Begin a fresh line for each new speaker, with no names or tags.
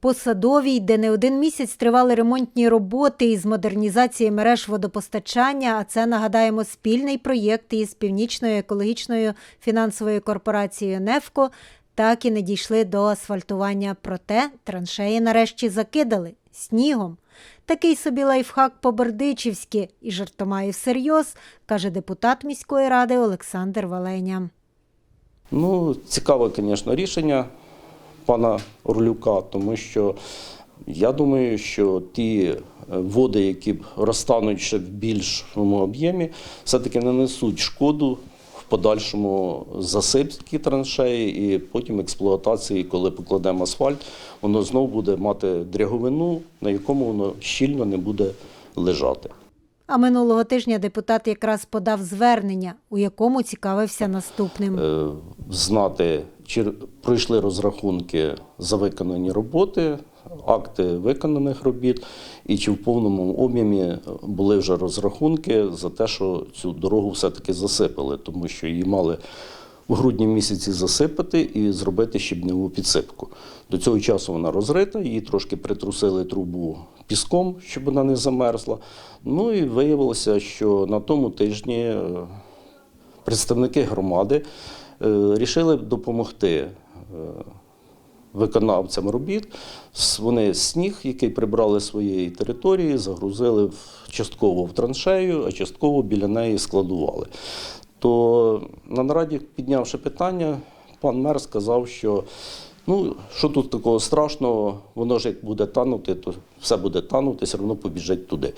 По Садовій, де не один місяць тривали ремонтні роботи із модернізації мереж водопостачання, а це, нагадаємо, спільний проєкт із Північною екологічною фінансовою корпорацією «Нефко», так і не дійшли до асфальтування. Проте траншеї нарешті закидали снігом. Такий собі лайфхак по-бердичівськи і жартома і всерйоз, каже депутат міської ради Олександр Валеня.
Ну, цікаве, звісно, рішення пана Орлюка, тому що я думаю, що ті е, води, які б розтануть ще в більшому об'ємі, все-таки не несуть шкоду в подальшому засипки траншеї і потім експлуатації, коли покладемо асфальт, воно знову буде мати дряговину, на якому воно щільно не буде лежати.
А минулого тижня депутат якраз подав звернення, у якому цікавився наступним.
е, знати, чи пройшли розрахунки за виконані роботи, акти виконаних робіт, і чи в повному об'ємі були вже розрахунки за те, що цю дорогу все-таки засипали, тому що її мали в грудні місяці засипати і зробити щебневу підсипку. До цього часу вона розрита, її трошки притрусили трубу піском, щоб вона не замерзла. Ну і виявилося, що на тому тижні е, представники громади рішили допомогти е, виконавцям робіт. Вони сніг, який прибрали з своєї території, загрузили частково в траншею, а частково біля неї складували. То на нараді, піднявши питання, пан мер сказав, що ну, що тут такого страшного, воно ж як буде танути, то все буде танути, все одно побіжать туди.